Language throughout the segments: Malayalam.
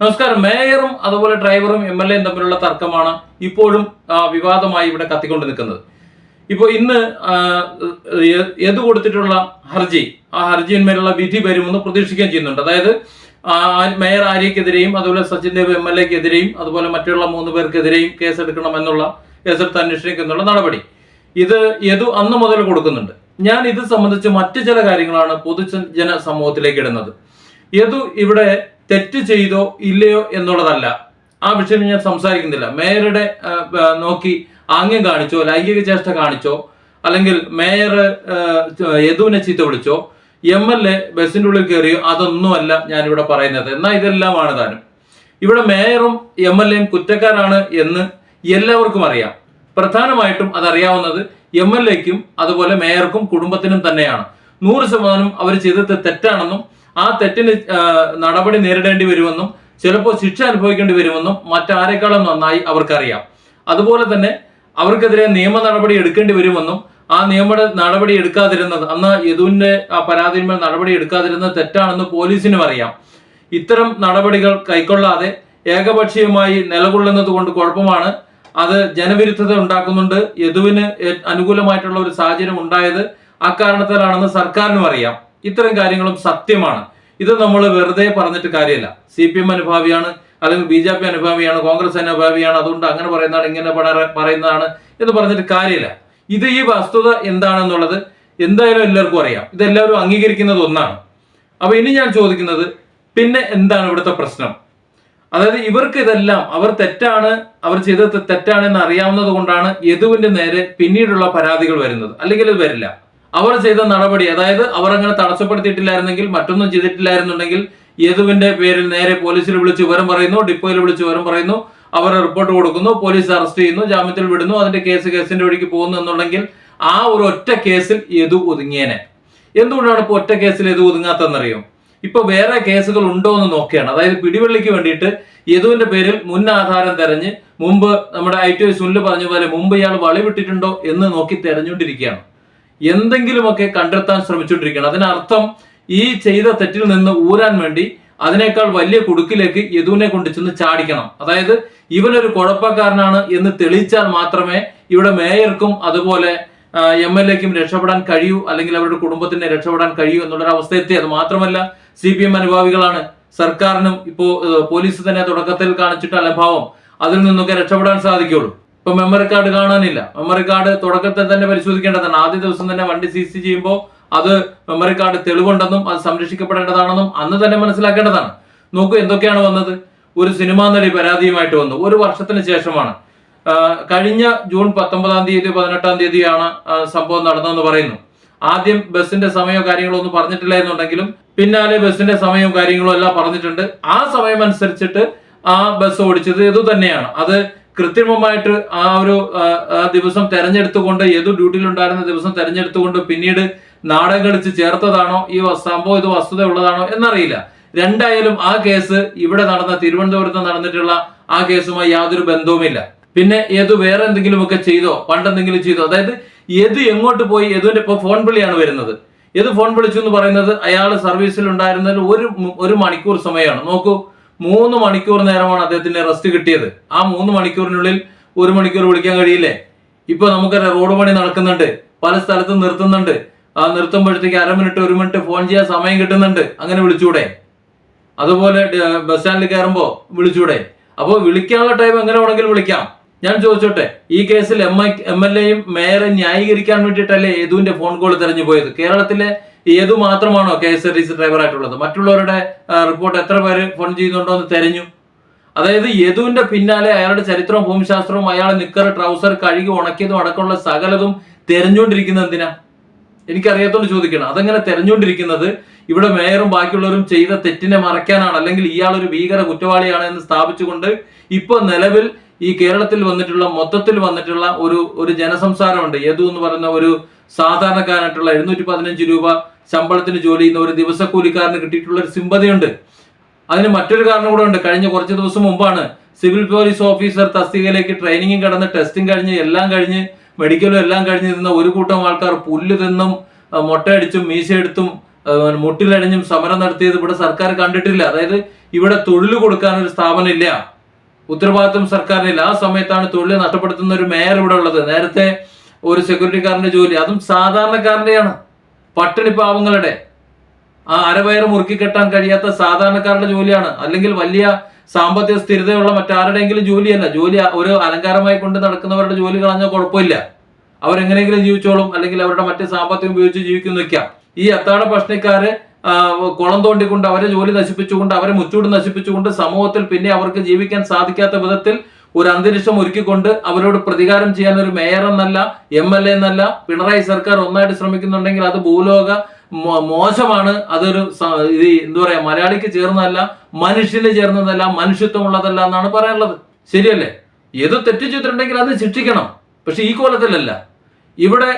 നമസ്കാരം. മേയറും അതുപോലെ ഡ്രൈവറും എം എൽ എയും തമ്മിലുള്ള തർക്കമാണ് ഇപ്പോഴും വിവാദമായി ഇവിടെ കത്തിക്കൊണ്ട് നിൽക്കുന്നത് ഇപ്പോൾ ഇന്ന് എത് കൊടുത്തിട്ടുള്ള ഹർജി? ആ ഹർജിയിന്മേലുള്ള വിധി വരുമെന്ന് പ്രതീക്ഷിക്കുകയും ചെയ്യുന്നുണ്ട്. അതായത് മേയർ ആര്യക്കെതിരെയും അതുപോലെ സച്ചിൻ ദേവ് എം എൽ എക്കെതിരെയും അതുപോലെ മറ്റുള്ള മൂന്ന് പേർക്കെതിരെയും കേസെടുക്കണമെന്നുള്ള കേസെടുത്ത് അന്വേഷിക്കുന്നുള്ള നടപടി. ഇത് യദു അന്ന് മുതൽ കൊടുക്കുന്നുണ്ട്. ഞാൻ ഇത് സംബന്ധിച്ച് മറ്റു ചില കാര്യങ്ങളാണ് പൊതുജന സമൂഹത്തിലേക്ക് ഇടുന്നത്. യദു ഇവിടെ തെറ്റ് ചെയ്തോ ഇല്ലയോ എന്നുള്ളതല്ല. ആ വിഷയം ഞാൻ സംസാരിക്കുന്നില്ല. മേയറുടെ നോക്കി ആംഗ്യം കാണിച്ചോ ലൈംഗിക ചേഷ്ട കാണിച്ചോ അല്ലെങ്കിൽ മേയർ യദുവിനെ ചീത്ത വിളിച്ചോ എം എൽ എ ബസ്സിന്റെ ഉള്ളിൽ കയറിയോ അതൊന്നുമല്ല ഞാനിവിടെ പറയുന്നത്. എന്നാൽ ഇതെല്ലാമാണ് താനും. ഇവിടെ മേയറും എം എൽ എയും കുറ്റക്കാരാണ് എന്ന് എല്ലാവർക്കും അറിയാം. പ്രധാനമായിട്ടും അതറിയാവുന്നത് എം എൽ എക്കും അതുപോലെ മേയർക്കും കുടുംബത്തിനും തന്നെയാണ്. നൂറ് ശതമാനം അവർ ചെയ്തത് തെറ്റാണെന്നും ആ തെറ്റിന് നടപടി നേരിടേണ്ടി വരുമെന്നും ചിലപ്പോൾ ശിക്ഷ അനുഭവിക്കേണ്ടി വരുമെന്നും മറ്റാരെക്കാളും നന്നായി അവർക്കറിയാം. അതുപോലെ തന്നെ അവർക്കെതിരെ നിയമ നടപടി എടുക്കേണ്ടി വരുമെന്നും ആ നിയമ നടപടി എടുക്കാതിരുന്നത് അന്ന് യദുവിന്റെ ആ പരാതിന്മേൽ നടപടി എടുക്കാതിരുന്നത് തെറ്റാണെന്ന് പോലീസിനും അറിയാം. ഇത്തരം നടപടികൾ കൈക്കൊള്ളാതെ ഏകപക്ഷീയമായി നിലകൊള്ളുന്നത് കൊണ്ട് കുഴപ്പമാണ്. അത് ജനവിരുദ്ധത ഉണ്ടാക്കുന്നുണ്ട്. യദുവിന് അനുകൂലമായിട്ടുള്ള ഒരു സാഹചര്യം ഉണ്ടായത് അക്കാരണത്താലാണെന്ന് സർക്കാരിനും അറിയാം. ഇത്തരം കാര്യങ്ങളും സത്യമാണ്. ഇത് നമ്മൾ വെറുതെ പറഞ്ഞിട്ട് കാര്യമില്ല. സി പി എം അനുഭാവിയാണ് അല്ലെങ്കിൽ ബി ജെ പി അനുഭാവിയാണ് കോൺഗ്രസ് അനുഭാവിയാണ് അതുകൊണ്ട് അങ്ങനെ പറയുന്നതാണ് ഇങ്ങനെ പറ- പറയുന്നതാണ് എന്ന് പറഞ്ഞിട്ട് കാര്യമില്ല. ഇത് ഈ വസ്തുത എന്താണെന്നുള്ളത് എന്തായാലും എല്ലാവർക്കും അറിയാം. ഇതെല്ലാവരും അംഗീകരിക്കുന്നത് ഒന്നാണ്. അപ്പൊ ഇനി ഞാൻ ചോദിക്കുന്നത് പിന്നെ എന്താണ് ഇവിടുത്തെ പ്രശ്നം? അതായത് ഇവർക്ക് ഇതെല്ലാം അവർ തെറ്റാണ് അവർ ചെയ്തത് തെറ്റാണെന്ന് അറിയാവുന്നത് കൊണ്ടാണ് യദുവിന്റെ നേരെ പിന്നീടുള്ള പരാതികൾ വരുന്നത്. അല്ലെങ്കിൽ ഇത് വരില്ല. അവർ ചെയ്ത നടപടി അതായത് അവർ അങ്ങനെ തടസ്സപ്പെടുത്തിയിട്ടില്ലായിരുന്നെങ്കിൽ മറ്റൊന്നും ചെയ്തിട്ടില്ലായിരുന്നുണ്ടെങ്കിൽ യദുവിന്റെ പേരിൽ നേരെ പോലീസിൽ വിളിച്ച് വിവരം പറയുന്നു ഡിപ്പോയിൽ വിളിച്ച് വിവരം പറയുന്നു അവർ റിപ്പോർട്ട് കൊടുക്കുന്നു പോലീസ് അറസ്റ്റ് ചെയ്യുന്നു ജാമ്യത്തിൽ വിടുന്നു അതിന്റെ കേസ് കേസിന്റെ വഴിക്ക് പോകുന്നു എന്നുണ്ടെങ്കിൽ ആ ഒരു ഒറ്റ കേസിൽ യദു ഒതുങ്ങിയേനെ. എന്തുകൊണ്ടാണ് ഇപ്പൊ ഒറ്റ കേസിൽ യദു ഒതുങ്ങാത്തതെന്നറിയോ? ഇപ്പൊ വേറെ കേസുകൾ ഉണ്ടോ എന്ന് നോക്കുകയാണ്. അതായത് പിടിവള്ളിക്ക് വേണ്ടിയിട്ട് യദുവിന്റെ പേരിൽ മുൻ ആധാരം തെരഞ്ഞ് മുമ്പ് നമ്മുടെ ഐ ടി സുനിൽ പറഞ്ഞ പോലെ മുമ്പ് ഇയാൾ വളിവിട്ടിട്ടുണ്ടോ എന്ന് നോക്കി തെരഞ്ഞുകൊണ്ടിരിക്കുകയാണ്. എന്തെങ്കിലുമൊക്കെ കണ്ടെത്താൻ ശ്രമിച്ചുകൊണ്ടിരിക്കുകയാണ്. അതിനർത്ഥം ഈ ചെയ്ത തെറ്റിൽ നിന്ന് ഊരാൻ വേണ്ടി അതിനേക്കാൾ വലിയ കുടുക്കിലേക്ക് യദുവിനെ കൊണ്ട് ചെന്ന് ചാടിക്കണം. അതായത് ഇവനൊരു കുഴപ്പക്കാരനാണ് എന്ന് തെളിയിച്ചാൽ മാത്രമേ ഇവിടെ മേയർക്കും അതുപോലെ എം എൽ എക്കും രക്ഷപ്പെടാൻ കഴിയൂ അല്ലെങ്കിൽ അവരുടെ കുടുംബത്തിന് രക്ഷപ്പെടാൻ കഴിയൂ എന്നുള്ളൊരു അവസ്ഥ എത്തി അത് മാത്രമല്ല സി പി എം അനുഭാവികളാണ്. സർക്കാരിനും ഇപ്പോ ഏഹ്, പോലീസ് തന്നെ തുടക്കത്തിൽ കാണിച്ചിട്ട് അലഭാവം. അതിൽ നിന്നൊക്കെ രക്ഷപ്പെടാൻ സാധിക്കുള്ളൂ. ഇപ്പൊ മെമ്മറി കാർഡ് കാണാനില്ല. മെമ്മറി കാർഡ് തുടക്കത്തിൽ തന്നെ പരിശോധിക്കേണ്ടതാണ്. ആദ്യ ദിവസം തന്നെ വണ്ടി സീസ് ചെയ്യുമ്പോൾ അത് മെമ്മറി കാർഡ് തെളിവുണ്ടെന്നും അത് സംരക്ഷിക്കപ്പെടേണ്ടതാണെന്നും അന്ന് തന്നെ മനസ്സിലാക്കേണ്ടതാണ്. നോക്കൂ എന്തൊക്കെയാണ് വന്നത്. ഒരു സിനിമാ നടി പരാതിയുമായിട്ട് വന്നു. ഒരു വർഷത്തിന് ശേഷമാണ്. കഴിഞ്ഞ ജൂൺ പത്തൊമ്പതാം തീയതി പതിനെട്ടാം തീയതിയാണ് സംഭവം നടന്നതെന്ന് പറയുന്നു. ആദ്യം ബസ്സിന്റെ സമയമോ കാര്യങ്ങളോ ഒന്നും പറഞ്ഞിട്ടില്ലായിരുന്നുണ്ടെങ്കിലും പിന്നാലെ ബസ്സിന്റെ സമയവും കാര്യങ്ങളും എല്ലാം പറഞ്ഞിട്ടുണ്ട്. ആ സമയം അനുസരിച്ചിട്ട് ആ ബസ് ഓടിച്ചത് ഇത് തന്നെയാണ് അത് കൃത്രിമമായിട്ട് ആ ഒരു ആ, ദിവസം തെരഞ്ഞെടുത്തുകൊണ്ട് ഏതു ഡ്യൂട്ടിയിലുണ്ടായിരുന്ന ദിവസം തെരഞ്ഞെടുത്തുകൊണ്ട് പിന്നീട് നാടകം കളിച്ച് ചേർത്തതാണോ? ഈ സംഭവം ഇത് വസ്തുത ഉള്ളതാണോ എന്നറിയില്ല. രണ്ടായാലും ആ കേസ് ഇവിടെ നടന്ന തിരുവനന്തപുരത്ത് നടന്നിട്ടുള്ള ആ കേസുമായി യാതൊരു ബന്ധവുമില്ല. പിന്നെ ഏത് വേറെ എന്തെങ്കിലുമൊക്കെ ചെയ്തോ? പണ്ടെന്തെങ്കിലും ചെയ്തോ? അതായത് ഏത് എങ്ങോട്ട് പോയി? ഏതുവിന്റെ ഇപ്പൊ ഫോൺ വിളിയാണ് വരുന്നത്. ഏത് ഫോൺ വിളിച്ചു എന്ന് പറയുന്നത് അയാൾ സർവീസിൽ ഉണ്ടായിരുന്നതിൽ ഒരു ഒരു മണിക്കൂർ സമയമാണ്. നോക്കൂ മൂന്ന് മണിക്കൂർ നേരമാണ് അദ്ദേഹത്തിന് റെസ്റ്റ് കിട്ടിയത്. ആ മൂന്ന് മണിക്കൂറിനുള്ളിൽ ഒരു മണിക്കൂർ വിളിക്കാൻ കഴിയില്ലേ? ഇപ്പൊ നമുക്കറിയാം റോഡ് പണി നടക്കുന്നുണ്ട്. പല സ്ഥലത്തും നിർത്തുന്നുണ്ട്. ആ നിർത്തുമ്പോഴത്തേക്ക് അര മിനിറ്റ് ഒരു മിനിറ്റ് ഫോൺ ചെയ്യാൻ സമയം കിട്ടുന്നുണ്ട്. അങ്ങനെ വിളിച്ചൂടെ? അതുപോലെ ബസ് സ്റ്റാൻഡിൽ കയറുമ്പോൾ വിളിച്ചൂടെ? അപ്പോൾ വിളിക്കാനുള്ള ടൈം എങ്ങനെ വേണമെങ്കിലും വിളിക്കാം. ഞാൻ ചോദിച്ചോട്ടെ ഈ കേസിൽ എം എം എൽ എയും മേയറെ ന്യായീകരിക്കാൻ വേണ്ടിയിട്ടല്ലേ യദുവിന്റെ ഫോൺ കോൾ തെരഞ്ഞു പോയത്? കേരളത്തിലെ യദു മാത്രമാണോ K S R T C ഡ്രൈവറായിട്ടുള്ളത്? മറ്റുള്ളവരുടെ റിപ്പോർട്ട് എത്ര പേര് ഫോൺ ചെയ്യുന്നുണ്ടോ എന്ന് തെരഞ്ഞു. അതായത് യദുവിന്റെ പിന്നാലെ അയാളുടെ ചരിത്രവും ഭൂമിശാസ്ത്രവും അയാൾ നിക്കർ ട്രൗസർ കഴുകി ഉണക്കിയതും അടക്കമുള്ള സകലതും തെരഞ്ഞുകൊണ്ടിരിക്കുന്നത് എന്തിനാ? എനിക്കറിയാത്തോണ്ട് ചോദിക്കണം. അതങ്ങനെ തെരഞ്ഞുകൊണ്ടിരിക്കുന്നത്? ഇവിടെ മേയറും ബാക്കിയുള്ളവരും ചെയ്ത തെറ്റിനെ മറയ്ക്കാനാണ്. അല്ലെങ്കിൽ ഇയാൾ ഒരു ഭീകര കുറ്റവാളിയാണ് എന്ന് സ്ഥാപിച്ചുകൊണ്ട് ഇപ്പൊ നിലവിൽ ഈ കേരളത്തിൽ വന്നിട്ടുള്ള മൊത്തത്തിൽ വന്നിട്ടുള്ള ഒരു ഒരു ജനസംസാരമുണ്ട്. യദു എന്ന് പറയുന്ന ഒരു സാധാരണക്കാരനായിട്ടുള്ള എഴുന്നൂറ്റി പതിനഞ്ച് രൂപ ശമ്പളത്തിന് ജോലി ചെയ്യുന്ന ഒരു ദിവസക്കൂലിക്കാരന് കിട്ടിയിട്ടുള്ള ഒരു സിമ്പതിയുണ്ട്. അതിന് മറ്റൊരു കാരണം കൂടെ ഉണ്ട്. കഴിഞ്ഞ കുറച്ച് ദിവസം മുമ്പാണ് സിവിൽ പോലീസ് ഓഫീസർ തസ്തികയിലേക്ക് ട്രെയിനിങ്ങും കടന്ന് ടെസ്റ്റും കഴിഞ്ഞ് എല്ലാം കഴിഞ്ഞ് മെഡിക്കലും എല്ലാം കഴിഞ്ഞ് നിന്ന ഒരു കൂട്ടം ആൾക്കാർ പുല്ല് തിന്നും മുട്ടയടിച്ചും മീശയെടുത്തും മുട്ടിലടിഞ്ഞും സമരം നടത്തിയത് ഇവിടെ സർക്കാർ കണ്ടിട്ടില്ല. അതായത് ഇവിടെ തൊഴിൽ കൊടുക്കാൻ ഒരു സ്ഥാപനം ഇല്ല. ഉത്തരവാദിത്വം സർക്കാരിനില്ല. ആ സമയത്താണ് തൊഴിൽ നഷ്ടപ്പെടുത്തുന്ന ഒരു മേയർ ഇവിടെ ഉള്ളത്. നേരത്തെ ഒരു സെക്യൂരിറ്റിക്കാരന്റെ ജോലി. അതും സാധാരണക്കാരന്റെയാണ് പട്ടിണി പാവങ്ങളുടെ. ആ അരവയറ് മുറുക്കി കെട്ടാൻ കഴിയാത്ത സാധാരണക്കാരുടെ ജോലിയാണ്. അല്ലെങ്കിൽ വലിയ സാമ്പത്തിക സ്ഥിരതയുള്ള മറ്റാരുടെയെങ്കിലും ജോലിയല്ല. ജോലി ഒരു അലങ്കാരമായി കൊണ്ട് നടക്കുന്നവരുടെ ജോലി കളഞ്ഞാൽ കുഴപ്പമില്ല. അവരെങ്ങനെയെങ്കിലും ജീവിച്ചോളും. അല്ലെങ്കിൽ അവരുടെ മറ്റ് സാമ്പത്തികം ഉപയോഗിച്ച് ജീവിക്കുന്നു വെക്കാം ഈ അത്താഴ ആ, കുളം തോണ്ടിക്കൊണ്ട് അവരെ ജോലി നശിപ്പിച്ചുകൊണ്ട് അവരെ മുച്ചൂട് നശിപ്പിച്ചുകൊണ്ട് സമൂഹത്തിൽ പിന്നെ അവർക്ക് ജീവിക്കാൻ സാധിക്കാത്ത വിധത്തിൽ ഒരു അന്തരീക്ഷം ഒരുക്കിക്കൊണ്ട് അവരോട് പ്രതികാരം ചെയ്യാൻ ഒരു മേയർ എന്നല്ല എം എൽ എ എന്നല്ല പിണറായി സർക്കാർ ഒന്നായിട്ട് ശ്രമിക്കുന്നുണ്ടെങ്കിൽ അത് ഭൂലോക മോശമാണ്. അതൊരു ഇത് എന്താ പറയാ മലയാളിക്ക് ചേർന്നതല്ല മനുഷ്യന് ചേർന്നതല്ല മനുഷ്യത്വമുള്ളതല്ല എന്നാണ് പറയാനുള്ളത്. ശരിയല്ലേ? ഏത് തെറ്റ് ചെയ്തിട്ടുണ്ടെങ്കിൽ അത് ശിക്ഷിക്കണം. പക്ഷെ ഈ കോലത്തിലല്ല. ഇവിടെ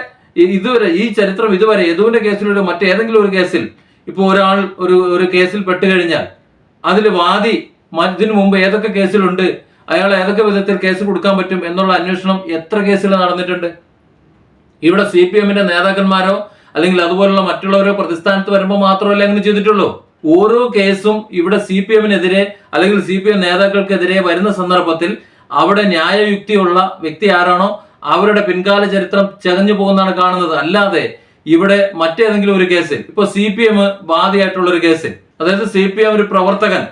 ഇതുവരെ ഈ ചരിത്രം ഇതുവരെ യദുവിന്റെ കേസിലൂടെ മറ്റേതെങ്കിലും ഒരു കേസിൽ ഇപ്പോൾ ഒരാൾ ഒരു ഒരു കേസിൽ പെട്ടുകഴിഞ്ഞാൽ അതിൽ വാദി ഇതിനു മുമ്പ് ഏതൊക്കെ കേസിലുണ്ട് അയാൾ ഏതൊക്കെ വിധത്തിൽ കേസ് കൊടുക്കാൻ പറ്റും എന്നുള്ള അന്വേഷണം എത്ര കേസുകൾ നടന്നിട്ടുണ്ട്? ഇവിടെ സി പി എമ്മിന്റെ നേതാക്കന്മാരോ അല്ലെങ്കിൽ അതുപോലുള്ള മറ്റുള്ളവരോ പ്രതിസ്ഥാനത്ത് വരുമ്പോൾ മാത്രമല്ല അങ്ങനെ ചെയ്തിട്ടുള്ളൂ? ഓരോ കേസും ഇവിടെ സി പി എമ്മിനെതിരെ അല്ലെങ്കിൽ സി പി എം നേതാക്കൾക്കെതിരെ വരുന്ന സന്ദർഭത്തിൽ അവിടെ ന്യായയുക്തിയുള്ള വ്യക്തി ആരാണോ അവരുടെ പിൻകാല ചരിത്രം ചകഞ്ഞു പോകുന്നതാണ് കാണുന്നത്. അല്ലാതെ ഇവിടെ മറ്റേതെങ്കിലും ഒരു കേസിൽ ഇപ്പൊ സി പി എം ബാധയായിട്ടുള്ള ഒരു കേസിൽ അതായത് സി പി എം ഒരു പ്രവർത്തകൻ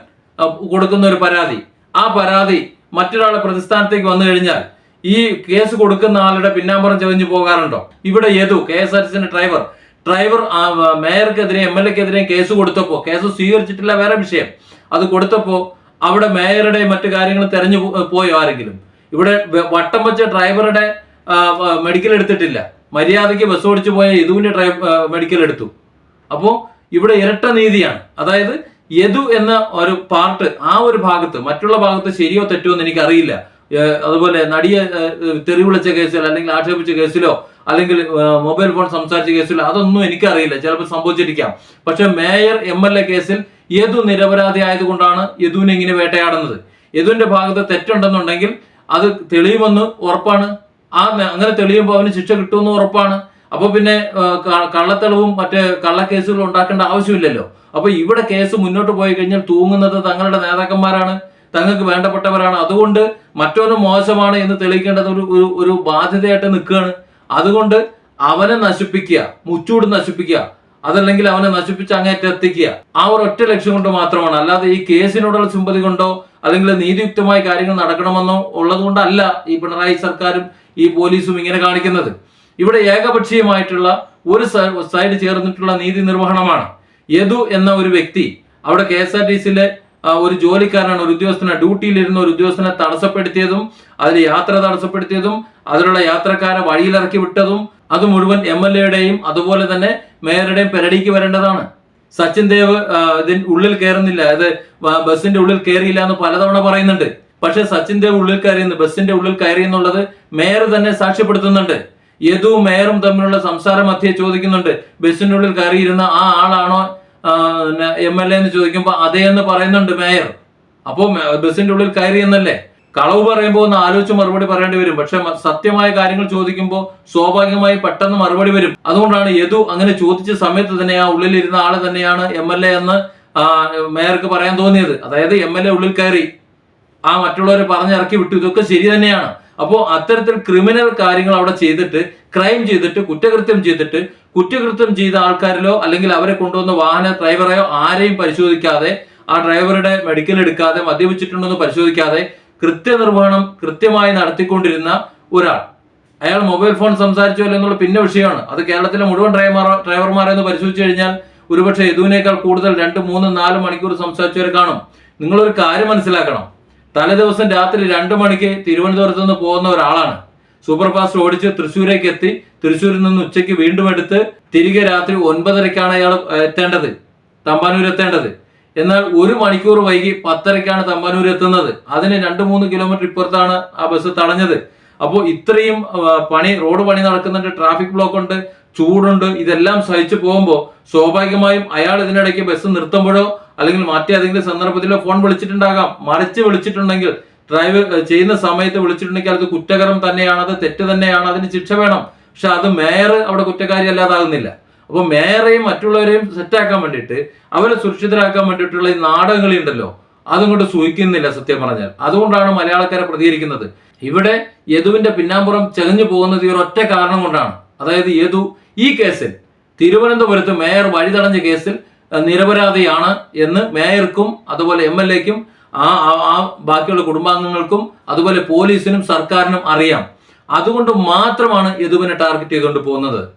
കൊടുക്കുന്ന ഒരു പരാതി. ആ പരാതി മറ്റൊരാളെ പ്രതിസ്ഥാനത്തേക്ക് വന്നു കഴിഞ്ഞാൽ ഈ കേസ് കൊടുക്കുന്ന ആളുടെ പിന്നാമ്പുറം ചവഞ്ഞു പോകാറുണ്ടോ? ഇവിടെ യദു കെ എസ് ആർ സിന്റെ ഡ്രൈവർ ഡ്രൈവർ മേയർക്കെതിരെ എം എൽ എക്കെതിരെയും കേസ് കൊടുത്തപ്പോ കേസ് സ്വീകരിച്ചിട്ടില്ല വേറെ വിഷയം. അത് കൊടുത്തപ്പോ അവിടെ മേയറുടെ മറ്റു കാര്യങ്ങൾ തെരഞ്ഞു പോയോ ആരെങ്കിലും? ഇവിടെ വട്ടം വെച്ച ഡ്രൈവറുടെ മെഡിക്കൽ എടുത്തിട്ടില്ല. മര്യാദയ്ക്ക് ബസ് ഓടിച്ചു പോയ യദുവിന്റെ ഡ്രൈവ് മെഡിക്കൽ എടുത്തു. അപ്പോൾ ഇവിടെ ഇരട്ട നീതിയാണ്. അതായത് യദു എന്ന ഒരു പാർട്ട് ആ ഒരു ഭാഗത്ത് മറ്റുള്ള ഭാഗത്ത് ശരിയോ തെറ്റോ എന്ന് എനിക്കറിയില്ല. അതുപോലെ നടിയെ തെറി വിളിച്ച കേസിലോ അല്ലെങ്കിൽ ആക്ഷേപിച്ച കേസിലോ അല്ലെങ്കിൽ മൊബൈൽ ഫോൺ സംസാരിച്ച കേസിലോ അതൊന്നും എനിക്കറിയില്ല. ചിലപ്പോൾ സംഭവിച്ചിരിക്കാം. പക്ഷെ മേയർ എം എൽ എ കേസിൽ യദു നിരപരാധി ആയതുകൊണ്ടാണ് യദുവിനെ ഇങ്ങനെ വേട്ടയാടുന്നത്. യദുവിന്റെ ഭാഗത്ത് തെറ്റുണ്ടെന്നുണ്ടെങ്കിൽ അത് തെളിയുമെന്ന് ഉറപ്പാണ്. ആ അങ്ങനെ തെളിയുമ്പോൾ അവന് ശിക്ഷ കിട്ടുമെന്ന് ഉറപ്പാണ്. അപ്പോൾ പിന്നെ കള്ളത്തെളിവും മറ്റേ കള്ളക്കേസുകളും ഉണ്ടാക്കേണ്ട ആവശ്യമില്ലല്ലോ. അപ്പോൾ ഇവിടെ കേസ് മുന്നോട്ട് പോയി കഴിഞ്ഞാൽ തൂങ്ങുന്നത് തങ്ങളുടെ നേതാക്കന്മാരാണ്. തങ്ങൾക്ക് വേണ്ടപ്പെട്ടവരാണ്. അതുകൊണ്ട് മറ്റൊരു മോശമാണ് എന്ന് തെളിയിക്കേണ്ടത് ഒരു ഒരു ബാധ്യതയായിട്ട് നിൽക്കുകയാണ്. അതുകൊണ്ട് അവനെ നശിപ്പിക്കുക മുച്ചൂട് നശിപ്പിക്കുക അതല്ലെങ്കിൽ അവനെ നശിപ്പിച്ച് അങ്ങേറ്റം എത്തിക്കുക. ആ ഒരു ഒറ്റ ലക്ഷ്യം കൊണ്ട് മാത്രമാണ്. അല്ലാതെ ഈ കേസിനോടുള്ള സിമ്പതി കൊണ്ടോ അല്ലെങ്കിൽ നീതിയുക്തമായ കാര്യങ്ങൾ നടക്കണമെന്നോ ഉള്ളതുകൊണ്ടല്ല ഈ പിണറായി സർക്കാരും ഈ പോലീസും ഇങ്ങനെ കാണിക്കുന്നത്. ഇവിടെ ഏകപക്ഷീയമായിട്ടുള്ള ഒരു സൈഡ് ചേർന്നിട്ടുള്ള നീതി നിർവഹണമാണ്. യദു എന്ന ഒരു വ്യക്തി അവിടെ കെ എസ് ആർ ടി സിയിലെ ഒരു ജോലിക്കാരനാണ് ഒരു ഉദ്യോഗസ്ഥനെ ഡ്യൂട്ടിയിലിരുന്ന ഒരു ഉദ്യോഗസ്ഥനെ തടസ്സപ്പെടുത്തിയതും അതിൽ യാത്ര തടസ്സപ്പെടുത്തിയതും അതിലുള്ള യാത്രക്കാരെ വഴിയിലിറക്കി വിട്ടതും അത് മുഴുവൻ എം എൽ എയുടെയും അതുപോലെ തന്നെ മേയറുടെയും പെരടിക്ക് വരേണ്ടതാണ്. സച്ചിൻ ദേവ് ഇതിന് ഉള്ളിൽ കയറുന്നില്ല അത് ബസ്സിന്റെ ഉള്ളിൽ കയറിയില്ല എന്ന് പലതവണ പറയുന്നുണ്ട്. പക്ഷെ സച്ചിന്റെ ഉള്ളിൽ കയറിയെന്ന് ബസിന്റെ ഉള്ളിൽ കയറി എന്നുള്ളത് മേയർ തന്നെ സാക്ഷ്യപ്പെടുത്തുന്നുണ്ട്. യദു മേയറും തമ്മിലുള്ള സംസാര മധ്യേ ചോദിക്കുന്നുണ്ട്. ബസിന്റെ ഉള്ളിൽ കയറിയിരുന്ന ആ ആളാണോ എം എൽ എ എന്ന് ചോദിക്കുമ്പോൾ അതേ എന്ന് പറയുന്നുണ്ട് മേയർ. അപ്പോൾ ബസിന്റെ ഉള്ളിൽ കയറി എന്നല്ലേ? കളവ് പറയുമ്പോൾ ഒന്ന് ആലോചിച്ച് മറുപടി പറയേണ്ടി വരും. പക്ഷെ സത്യമായ കാര്യങ്ങൾ ചോദിക്കുമ്പോൾ സ്വാഭാവികമായി പെട്ടെന്ന് മറുപടി വരും. അതുകൊണ്ടാണ് യദു അങ്ങനെ ചോദിച്ച സമയത്ത് തന്നെ ആ ഉള്ളിൽ ഇരുന്ന ആൾ തന്നെയാണ് എം എൽ എ എന്ന് മേയർക്ക് പറയാൻ തോന്നിയത്. അതായത് എം എൽ എ ഉള്ളിൽ കയറി. ആ മറ്റുള്ളവരെ പറഞ്ഞിറക്കി വിട്ടു. ഇതൊക്കെ ശരി തന്നെയാണ്. അപ്പോൾ അത്തരത്തിൽ ക്രിമിനൽ കാര്യങ്ങൾ അവിടെ ചെയ്തിട്ട് ക്രൈം ചെയ്തിട്ട് കുറ്റകൃത്യം ചെയ്തിട്ട് കുറ്റകൃത്യം ചെയ്ത ആൾക്കാരിലോ അല്ലെങ്കിൽ അവരെ കൊണ്ടുവന്ന വാഹന ഡ്രൈവറെയോ ആരെയും പരിശോധിക്കാതെ ആ ഡ്രൈവറുടെ മെഡിക്കൽ എടുക്കാതെ മദ്യപിച്ചിട്ടുണ്ടെന്ന് പരിശോധിക്കാതെ കൃത്യനിർവഹണം കൃത്യമായി നടത്തിക്കൊണ്ടിരുന്ന ഒരാൾ. അയാൾ മൊബൈൽ ഫോൺ സംസാരിച്ചോ എന്നുള്ള പിന്നെ വിഷയമാണ്. അത് കേരളത്തിലെ മുഴുവൻ ഡ്രൈവർ ഡ്രൈവർമാരെ ഒന്ന് പരിശോധിച്ചു കഴിഞ്ഞാൽ ഒരുപക്ഷെ യദുവിനേക്കാൾ കൂടുതൽ രണ്ട് മൂന്ന് നാല് മണിക്കൂർ സംസാരിച്ചവരെ കാണും. നിങ്ങളൊരു കാര്യം മനസ്സിലാക്കണം. തലേ ദിവസം രാത്രി രണ്ട് മണിക്ക് തിരുവനന്തപുരത്ത് നിന്ന് പോകുന്ന ഒരാളാണ്. സൂപ്പർ ഫാസ്റ്റ് ഓടിച്ച് തൃശ്ശൂരേക്ക് എത്തി. തൃശ്ശൂരിൽ നിന്ന് ഉച്ചയ്ക്ക് വീണ്ടും എടുത്ത് തിരികെ രാത്രി ഒൻപതരയ്ക്കാണ് അയാൾ എത്തേണ്ടത്. തമ്പാനൂർ എത്തേണ്ടത്. എന്നാൽ ഒരു മണിക്കൂർ വൈകി പത്തരയ്ക്കാണ് തമ്പാനൂർ എത്തുന്നത്. അതിന് രണ്ട് മൂന്ന് കിലോമീറ്റർ ഇപ്പുറത്താണ് ആ ബസ് തടഞ്ഞത്. അപ്പോൾ ഇത്രയും പണി റോഡ് പണി നടക്കുന്നുണ്ട്. ട്രാഫിക് ബ്ലോക്ക് ഉണ്ട് ചൂടുണ്ട്. ഇതെല്ലാം സഹിച്ചു പോകുമ്പോൾ സ്വാഭാവികമായും അയാൾ ഇതിനിടയ്ക്ക് ബസ് നിർത്തുമ്പോഴോ അല്ലെങ്കിൽ മറ്റേതെങ്കിലും സന്ദർഭത്തിലോ ഫോൺ വിളിച്ചിട്ടുണ്ടാകാം. മറിച്ച് വിളിച്ചിട്ടുണ്ടെങ്കിൽ ഡ്രൈവ് ചെയ്യുന്ന സമയത്ത് വിളിച്ചിട്ടുണ്ടെങ്കിൽ അത് കുറ്റകരം തന്നെയാണ് അത് തെറ്റ് തന്നെയാണ് അതിന് ശിക്ഷ വേണം. പക്ഷെ അത് മേയർ അവിടെ കുറ്റക്കാരി അല്ലാതാകുന്നില്ല. അപ്പോൾ മേയറെയും മറ്റുള്ളവരെയും സെറ്റാക്കാൻ വേണ്ടിയിട്ട് അവരെ സുരക്ഷിതരാക്കാൻ വേണ്ടിയിട്ടുള്ള ഈ നാടകങ്ങളി ഉണ്ടല്ലോ അതും കൊണ്ട് സൂഹിക്കുന്നില്ല സത്യം പറഞ്ഞാൽ. അതുകൊണ്ടാണ് മലയാളക്കാരെ പ്രതികരിക്കുന്നത്. ഇവിടെ യദുവിന്റെ പിന്നാമ്പുറം ചെകഞ്ഞു പോകുന്നത് ഈ ഒറ്റ കാരണം കൊണ്ടാണ്. അതായത് യദു ഈ കേസിൽ തിരുവനന്തപുരത്ത് മേയർ വഴിതടഞ്ഞ കേസിൽ അഹ്, നിരപരാധിയാണ് എന്ന് മേയർക്കും അതുപോലെ എം എൽ എക്കും ആ ആ- ബാക്കിയുള്ള കുടുംബാംഗങ്ങൾക്കും അതുപോലെ പോലീസിനും സർക്കാരിനും അറിയാം. അതുകൊണ്ട് മാത്രമാണ് യദുവിനെ ടാർഗറ്റ് ചെയ്തുകൊണ്ട് പോകുന്നത്.